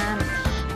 ม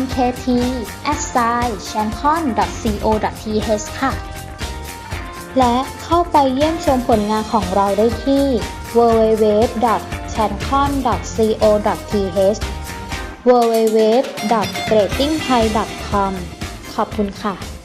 mkt chancon co th ค่ะ และเข้าไปเยี่ยมชมผลงานของเราได้ที่ www.chancon.co.th www.gradingthai.com ขอบคุณค่ะ